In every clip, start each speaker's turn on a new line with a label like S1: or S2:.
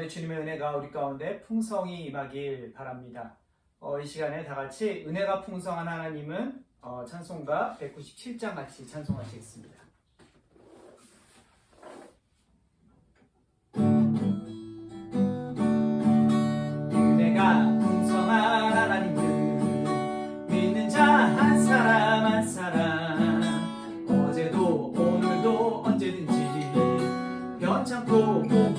S1: 가운데 주님의 은혜가 우리 가운데 풍성히 임하길 바랍니다. 어, 이 시간에 다 같이 은혜가 풍성한 하나님은 어, 찬송가 197장 같이 찬송하시겠습니다. 변찮고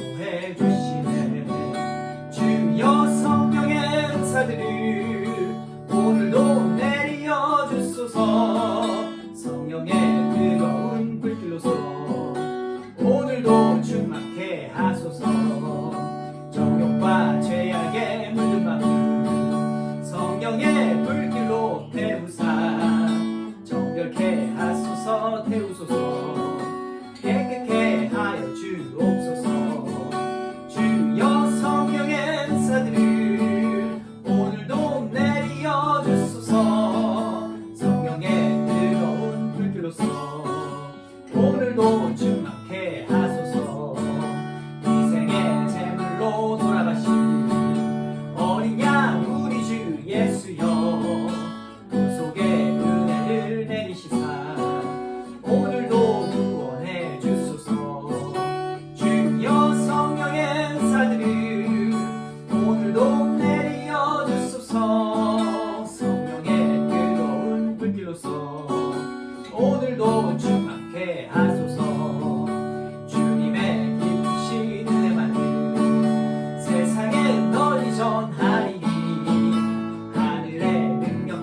S1: 뜨거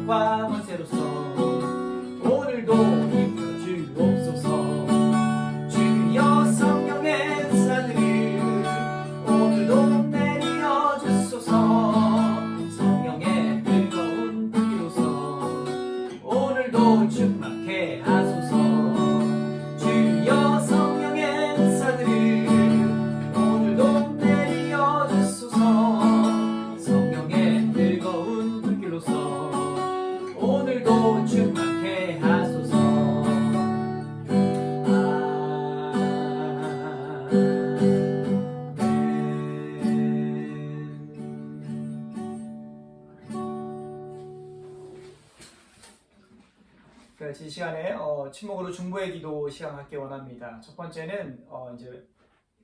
S1: 능 그, 이 시간에 어, 침묵으로 중보의 기도 시작하기 원합니다. 첫 번째는 어, 이제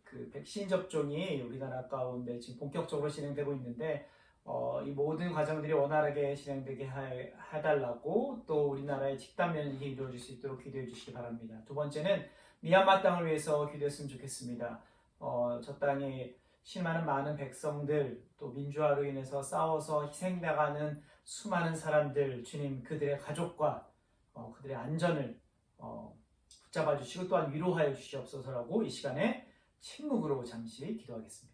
S1: 그 백신 접종이 우리나라 가운데 지금 본격적으로 진행되고 있는데 어, 이 모든 과정들이 원활하게 진행되게 해, 해달라고 또 우리나라의 집단 면역이 이루어질 수 있도록 기도해 주시기 바랍니다. 두 번째는 미얀마 땅을 위해서 기도했으면 좋겠습니다. 어, 저 땅에 실망하는 많은 백성들 또 민주화로 인해서 싸워서 희생당하는 수많은 사람들 주님 그들의 가족과 어, 그들의 안전을 어, 붙잡아 주시고 또한 위로하여 주시옵소서라고 이 시간에 침묵으로 잠시 기도하겠습니다.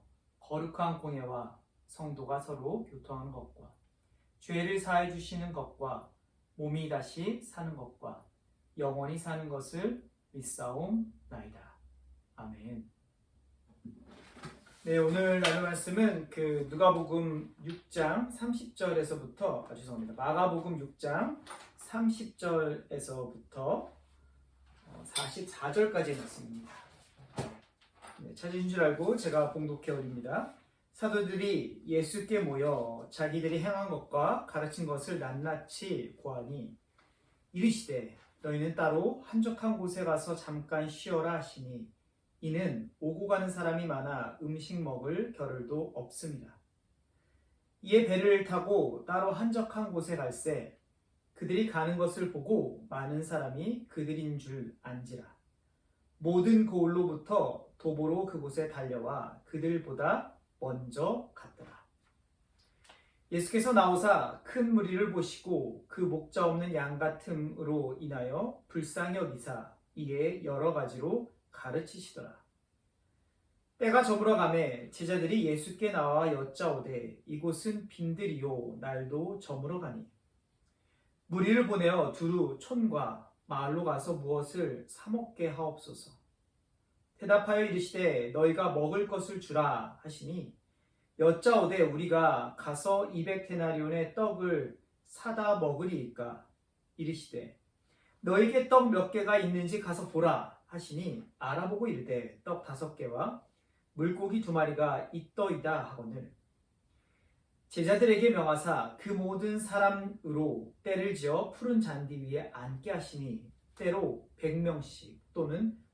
S1: 거룩한 공예와 성도가 서로 교통하는 것과 죄를 사해 주시는 것과 몸이 다시 사는 것과 영원히 사는 것을 믿사옵나이다. 아멘. 네, 오늘 나눌 말씀은 그 누가복음 6장 30절에서부터 아 죄송합니다. 마가복음 6장 30절에서부터 44절까지의 말씀입니다. 네, 찾으신 줄 알고 제가 봉독해 올립니다. 사도들이 예수께 모여 자기들이 행한 것과 가르친 것을 낱낱이 고하니 이르시되 너희는 따로 한적한 곳에 가서 잠깐 쉬어라 하시니 이는 오고 가는 사람이 많아 음식 먹을 겨를도 없습니다. 이에 배를 타고 따로 한적한 곳에 갈새 그들이 가는 것을 보고 많은 사람이 그들인 줄 안지라. 모든 고을로부터 도보로 그곳에 달려와 그들보다 먼저 갔더라. 예수께서 나오사 큰 무리를 보시고 그 목자 없는 양 같음으로 인하여 불쌍히 여기사 이에 여러 가지로 가르치시더라. 때가 저물어 가매 제자들이 예수께 나와 여짜오되 이곳은 빈들이요 날도 저물어 가니 무리를 보내어 두루 촌과 마을로 가서 무엇을 사 먹게 하옵소서. 대답하여 이르시되 너희가 먹을 것을 주라 하시니 여짜오되 우리가 가서 200데나리온의 떡을 사다 먹으리이까? 이르시되 너에게 떡 몇 개가 있는지 가서 보라 하시니 알아보고 이르되 떡 다섯 개와 물고기 두 마리가 있더이다 하거늘. 제자들에게 명하사 그 모든 사람으로 때를 지어 푸른 잔디 위에 앉게 하시니 때로 100명씩 또는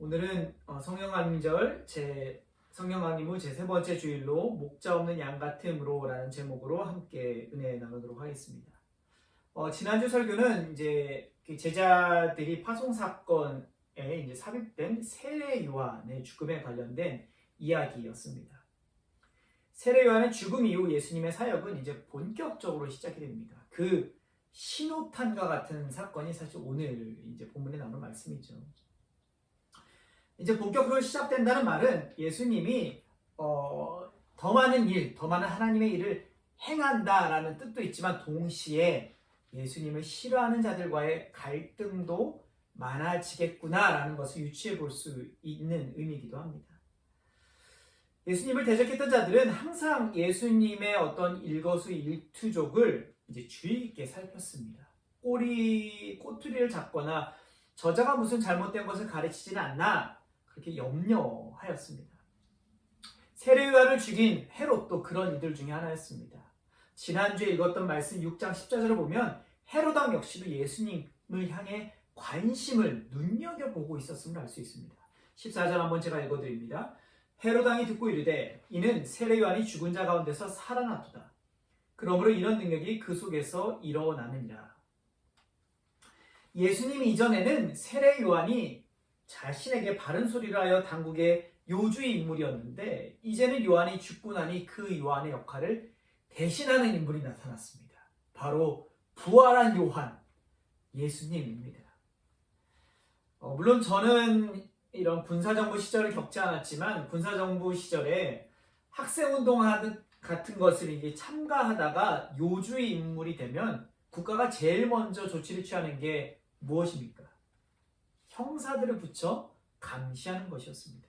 S1: 오늘은 어, 강림절 제후제세 번째 주일로 목자 없는 양 같음으로라는 제목으로 함께 은혜 나누도록 하겠습니다. 어, 지난주 설교는 이제 그 제자들이 파송 사건에 이제 삽입된 세례 요한의 죽음에 관련된 이야기였습니다. 세례 요한의 죽음 이후 예수님의 사역은 이제 본격적으로 시작이 됩니다. 그 신호탄과 같은 사건이 사실 오늘 이제 본문에 나오는 말씀이죠. 이제 본격적으로 시작된다는 말은 예수님이 어, 더 많은 일, 더 많은 하나님의 일을 행한다라는 뜻도 있지만 동시에 예수님을 싫어하는 자들과의 갈등도 많아지겠구나라는 것을 유추해 볼 수 있는 의미이기도 합니다. 예수님을 대적했던 자들은 항상 예수님의 어떤 일거수 일투족을 이제 주의 깊게 살폈습니다. 꼬리, 꼬투리를 잡거나 저자가 무슨 잘못된 것을 가르치지는 않나 그렇게 염려하였습니다. 세례요한을 죽인 헤롯도 그런 이들 중에 하나였습니다. 지난주에 읽었던 말씀 6장 10절을 보면 헤로당 역시도 예수님을 향해 관심을 눈여겨보고 있었음을 알 수 있습니다. 14절 한번 제가 읽어드립니다. 헤로당이 듣고 이르되 이는 세례요한이 죽은 자 가운데서 살아났도다. 그러므로 이런 능력이 그 속에서 일어나느니라. 예수님 이전에는 세례 요한이 자신에게 바른 소리를 하여 당국의 요주의 인물이었는데 이제는 요한이 죽고 나니 그 요한의 역할을 대신하는 인물이 나타났습니다. 바로 부활한 요한 예수님입니다. 어, 물론 저는 이런 군사정부 시절을 겪지 않았지만 군사정부 시절에 학생운동 같은 것을 이제 참가하다가 요주의 인물이 되면 국가가 제일 먼저 조치를 취하는 게 무엇입니까? 형사들을 붙여 감시하는 것이었습니다.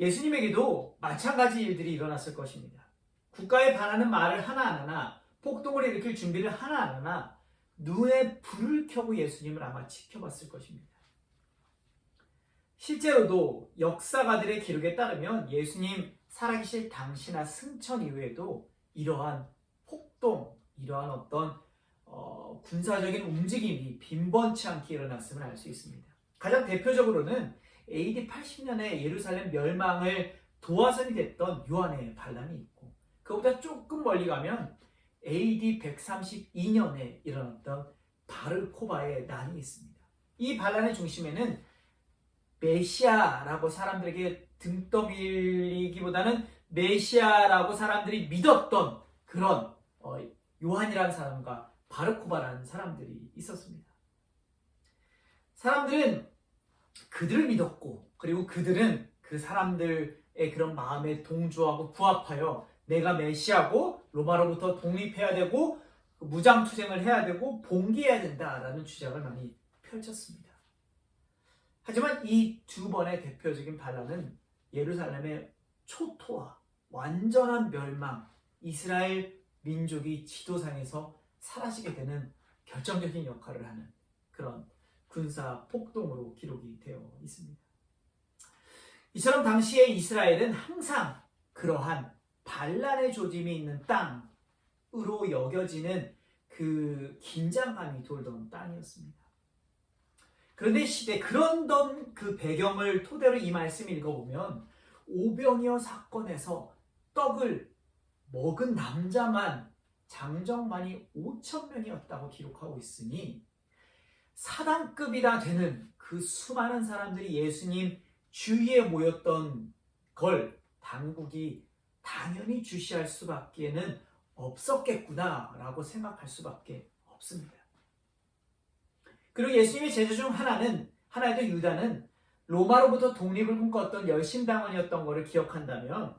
S1: 예수님에게도 마찬가지 일들이 일어났을 것입니다. 국가에 반하는 말을 하나 안 하나, 폭동을 일으킬 준비를 하나 안 하나, 눈에 불을 켜고 예수님을 아마 지켜봤을 것입니다. 실제로도 역사가들의 기록에 따르면 예수님 살아계실 당시나 승천 이후에도 이러한 폭동, 이러한 어떤 어, 군사적인 움직임이 빈번치 않게 일어났음을 알 수 있습니다. 가장 대표적으로는 AD 80년에 예루살렘 멸망을 도화선이 됐던 요한의 반란이 있고 그보다 조금 멀리 가면 AD 132년에 일어났던 바르코바의 난이 있습니다. 이 반란의 중심에는 메시아라고 사람들에게 등 떠밀리기보다는 메시아라고 사람들이 믿었던 그런 어, 요한이라는 사람과 바르코바라는 사람들이 있었습니다. 사람들은 그들을 믿었고 그리고 그들은 그 사람들의 그런 마음에 동조하고 부합하여 내가 메시아고 로마로부터 독립해야 되고 무장투쟁을 해야 되고 봉기해야 된다라는 주장을 많이 펼쳤습니다. 하지만 이 두 번의 대표적인 반란은 예루살렘의 초토화, 완전한 멸망, 이스라엘 민족이 지도상에서 사라지게 되는 결정적인 역할을 하는 그런 군사 폭동으로 기록이 되어 있습니다. 이처럼 당시에 이스라엘은 항상 그러한 반란의 조짐이 있는 땅으로 여겨지는 그 긴장감이 돌던 땅이었습니다. 그런데 시대 그런던 그 배경을 토대로 이 말씀 읽어보면 오병이어 사건에서 떡을 먹은 남자만 장정만이 5천 명이었다고 기록하고 있으니 사단급이나 되는 그 수많은 사람들이 예수님 주위에 모였던 걸 당국이 당연히 주시할 수밖에는 없었겠구나라고 생각할 수밖에 없습니다. 그리고 예수님의 제자 중 하나는 하나도 유다는 로마로부터 독립을 꿈꿨던 열심당원이었던 것을 기억한다면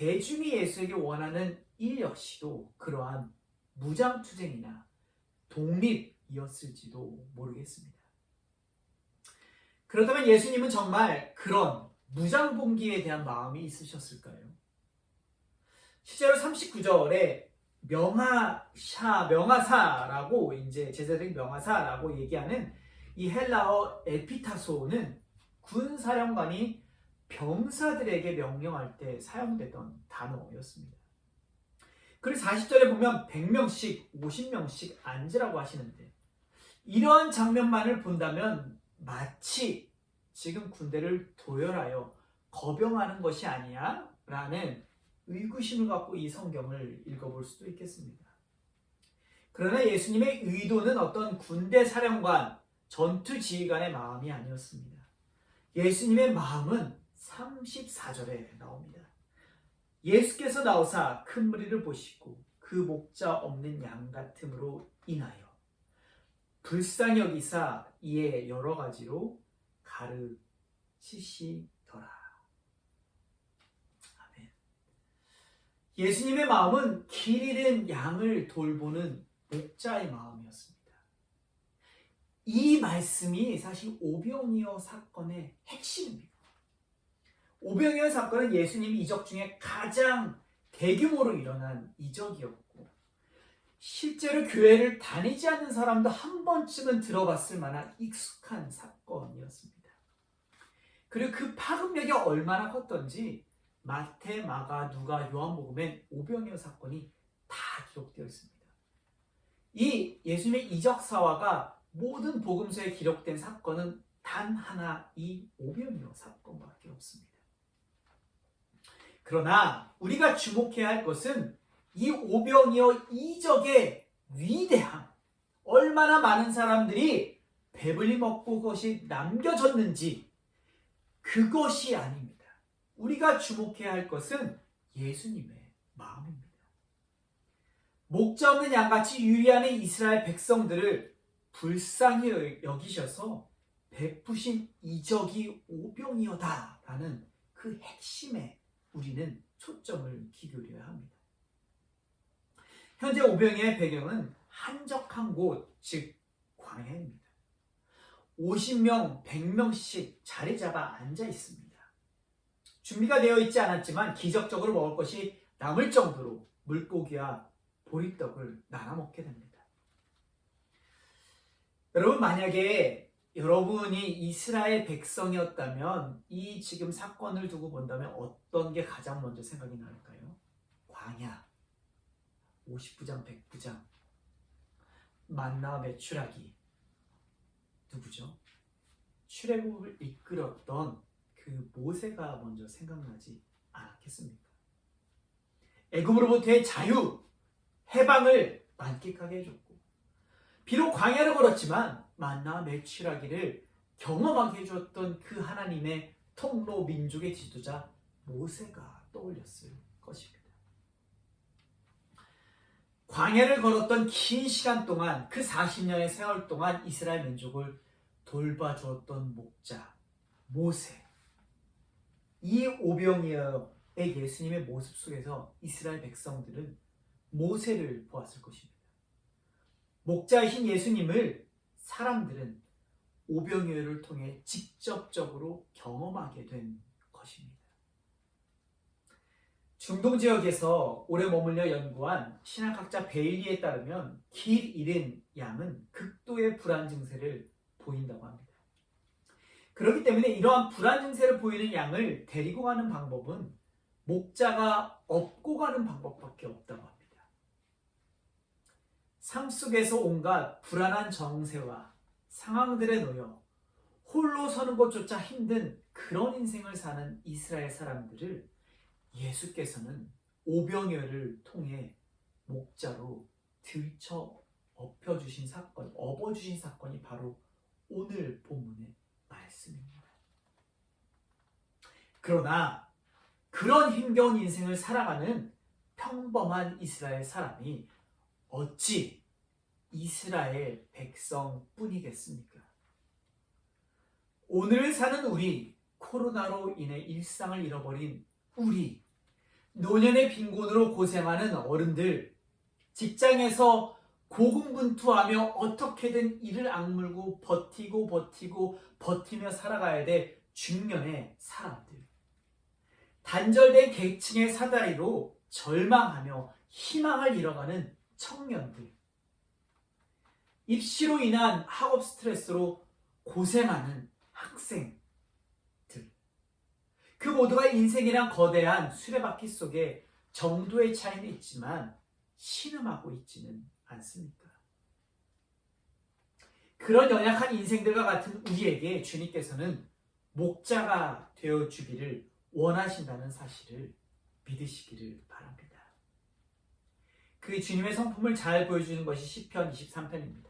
S1: 대중이 예수에게 원하는 일 역시도 그러한 무장투쟁이나 독립이었을지도 모르겠습니다. 그렇다면 예수님은 정말 그런 무장봉기에 대한 마음이 있으셨을까요? 실제로 39절에 명하샤, 명하사라고 이제 제자들이 명하사라고 얘기하는 이 헬라어 에피타소는 군 사령관이 병사들에게 명령할 때 사용되던 단어였습니다. 그리고 40절에 보면 100명씩, 50명씩 앉으라고 하시는데 이러한 장면만을 본다면 마치 지금 군대를 도열하여 거병하는 것이 아니야? 라는 의구심을 갖고 이 성경을 읽어볼 수도 있겠습니다. 그러나 예수님의 의도는 어떤 군대 사령관, 전투 지휘관의 마음이 아니었습니다. 예수님의 마음은 34절에 나옵니다. 예수께서 나오사 큰 무리를 보시고 그 목자 없는 양 같음으로 인하여 불쌍히 여기사 이에 여러 가지로 가르치시더라. 아멘. 예수님의 마음은 길 잃은 양을 돌보는 목자의 마음이었습니다. 이 말씀이 사실 오병이어 사건의 핵심입니다. 오병이어 사건은 예수님 이적 중에 가장 대규모로 일어난 이적이었고 실제로 교회를 다니지 않는 사람도 한 번쯤은 들어봤을 만한 익숙한 사건이었습니다. 그리고 그 파급력이 얼마나 컸던지 마태, 마가, 누가, 요한복음엔 오병이어 사건이 다 기록되어 있습니다. 이 예수님의 이적 사화가 모든 복음서에 기록된 사건은 단 하나 이 오병이어 사건밖에 없습니다. 그러나 우리가 주목해야 할 것은 이 오병이어 이적의 위대함, 얼마나 많은 사람들이 배불리 먹고 그것이 남겨졌는지 그것이 아닙니다. 우리가 주목해야 할 것은 예수님의 마음입니다. 목자 없는 양같이 유리하는 이스라엘 백성들을 불쌍히 여기셔서 베푸신 이적이 오병이어다라는 그 핵심에 우리는 초점을 기울여야 합니다. 현재 오병이의 배경은 한적한 곳, 즉 광야입니다. 50명, 100명씩 자리 잡아 앉아 있습니다. 준비가 되어 있지 않았지만 기적적으로 먹을 것이 남을 정도로 물고기와 보리떡을 나눠 먹게 됩니다. 여러분 만약에 여러분이 이스라엘 백성이었다면 이 지금 사건을 두고 본다면 어떤 게 가장 먼저 생각이 날까요? 광야, 50부장, 100부장, 만나 매출하기 누구죠? 출애굽을 이끌었던 그 모세가 먼저 생각나지 않았겠습니까? 애굽으로부터의 자유, 해방을 만끽하게 해줬고 비록 광야를 걸었지만 만나 매출하기를 경험하게 해줬던 그 하나님의 통로 민족의 지도자 모세가 떠올렸을 것입니다. 광야를 걸었던 긴 시간 동안 그 40년의 세월 동안 이스라엘 민족을 돌봐주었던 목자 모세 이 오병이어의 예수님의 모습 속에서 이스라엘 백성들은 모세를 보았을 것입니다. 목자이신 예수님을 사람들은 오병이어를 통해 직접적으로 경험하게 된 것입니다. 중동 지역에서 오래 머물려 연구한 신학학자 베일리에 따르면 길 잃은 양은 극도의 불안 증세를 보인다고 합니다. 그렇기 때문에 이러한 불안 증세를 보이는 양을 데리고 가는 방법은 목자가 업고 가는 방법밖에 없다고 합니다. 삶 속에서 온갖 불안한 정세와 상황들에 놓여 홀로 서는 것조차 힘든 그런 인생을 사는 이스라엘 사람들을 예수께서는 오병이어를 통해 목자로 들쳐 업혀주신 사건, 업어주신 사건이 바로 오늘 본문의 말씀입니다. 그러나 그런 힘겨운 인생을 살아가는 평범한 이스라엘 사람이 어찌 이스라엘 백성뿐이겠습니까? 오늘 사는 우리, 코로나로 인해 일상을 잃어버린 우리, 노년의 빈곤으로 고생하는 어른들, 직장에서 고군분투하며 어떻게든 이를 악물고 버티고 버티고 버티며 살아가야 돼 중년의 사람들. 단절된 계층의 사다리로 절망하며 희망을 잃어가는 청년들. 입시로 인한 학업 스트레스로 고생하는 학생들. 그 모두가 인생이란 거대한 수레바퀴 속에 정도의 차이는 있지만 신음하고 있지는 않습니까? 그런 연약한 인생들과 같은 우리에게 주님께서는 목자가 되어 주기를 원하신다는 사실을 믿으시기를 바랍니다. 그 주님의 성품을 잘 보여주는 것이 시편 23편입니다.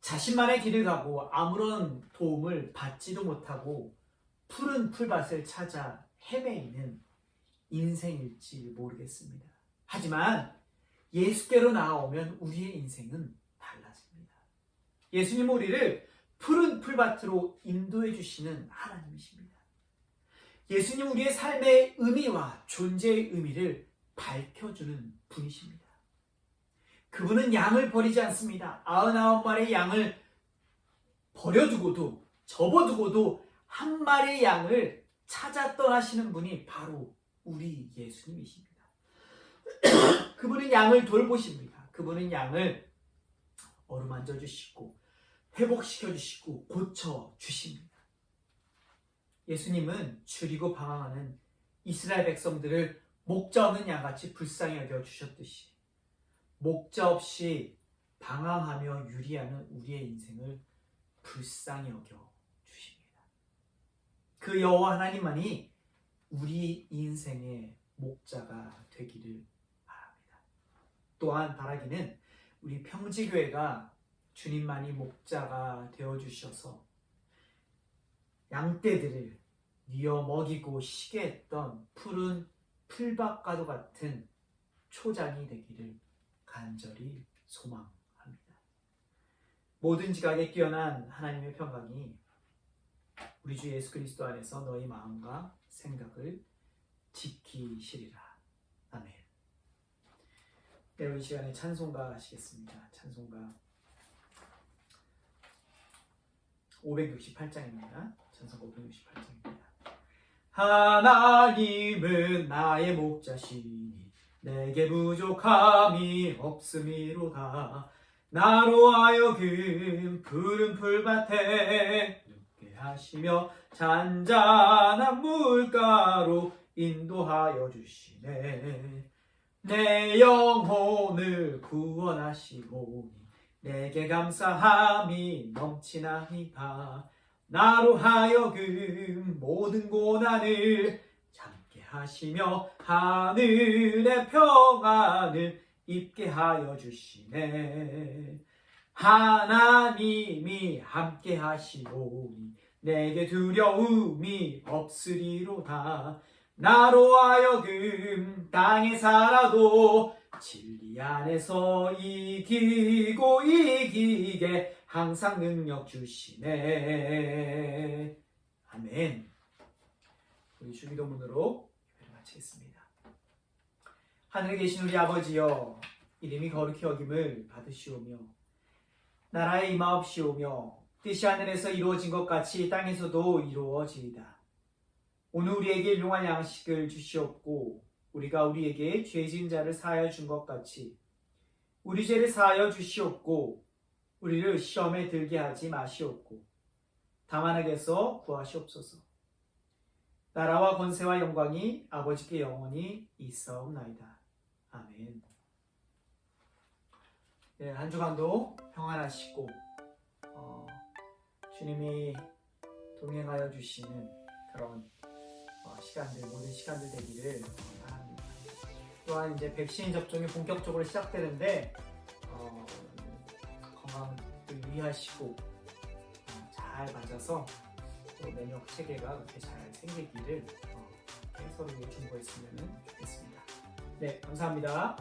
S1: 자신만의 길을 가고 아무런 도움을 받지도 못하고 푸른 풀밭을 찾아 헤매이는 인생일지 모르겠습니다. 하지만 예수께로 나아오면 우리의 인생은 달라집니다. 예수님 우리를 푸른 풀밭으로 인도해 주시는 하나님이십니다. 예수님 우리의 삶의 의미와 존재의 의미를 밝혀주는 분이십니다. 그분은 양을 버리지 않습니다. 아흔아홉 마리의 양을 버려두고도 접어두고도 한 마리의 양을 찾아 떠나시는 분이 바로 우리 예수님이십니다. 그분은 양을 돌보십니다. 그분은 양을 어루만져 주시고 회복시켜 주시고 고쳐 주십니다. 예수님은 줄이고 방황하는 이스라엘 백성들을 목자 없는 양같이 불쌍히 여겨 주셨듯이 목자 없이 방황하며 유리하는 우리의 인생을 불쌍히 여겨 주십니다. 그 여호와 하나님만이 우리 인생의 목자가 되기를 바랍니다. 또한 바라기는 우리 평지교회가 주님만이 목자가 되어 주셔서 양떼들을 뉘어 먹이고 쉬게 했던 푸른 풀밭과도 같은 초장이 되기를 간절히 소망합니다. 모든 지각에 뛰어난 하나님의 평강이 우리 주 예수 그리스도 안에서 너희 마음과 생각을 지키시리라. 아멘. 여러분 이 시간에 찬송가 하시겠습니다. 찬송가 568장입니다. 찬송가 568장입니다. 하나님은 나의 목자시니 내게 부족함이 없음이로다. 나로 하여금 푸른 풀밭에 눕게 하시며 잔잔한 물가로 인도하여 주시네. 내 영혼을 구원하시고 내게 감사함이 넘치나이다. 나로 하여금 모든 고난을 하시며 하늘의 평안을 입게 하여 주시네. 하나님이 함께 하시오니 내게 두려움이 없으리로다. 나로 하여금 땅에 살아도 진리 안에서 이기고 이기게 항상 능력 주시네. 아멘. 우리 주기도문으로 예배를 마치겠습니다. 하늘에 계신 우리 아버지여 이름이 거룩히 여김을 받으시오며 나라에 임하옵시오며 뜻이 하늘에서 이루어진 것 같이 땅에서도 이루어지이다. 오늘 우리에게 일용할 양식을 주시옵고 우리가 우리에게 죄 지은 자를 사하여 준 것 같이 우리 죄를 사하여 주시옵고 우리를 시험에 들게 하지 마시옵고 다만 악에서 구하시옵소서 나라와 권세와 영광이 아버지께 영원히 있사옵나이다 아멘 네, 한 주간도 평안하시고 어, 주님이 동행하여 주시는 그런 어, 시간들 모든 시간들 되기를 어, 바랍니다. 또한 이제 백신 접종이 본격적으로 시작되는데 어, 건강을 유의하시고 어, 잘 맞아서 또 면역 체계가 그렇게 잘 생기기를 어, 이렇게 서로 중보했으면 좋겠습니다. 네, 감사합니다.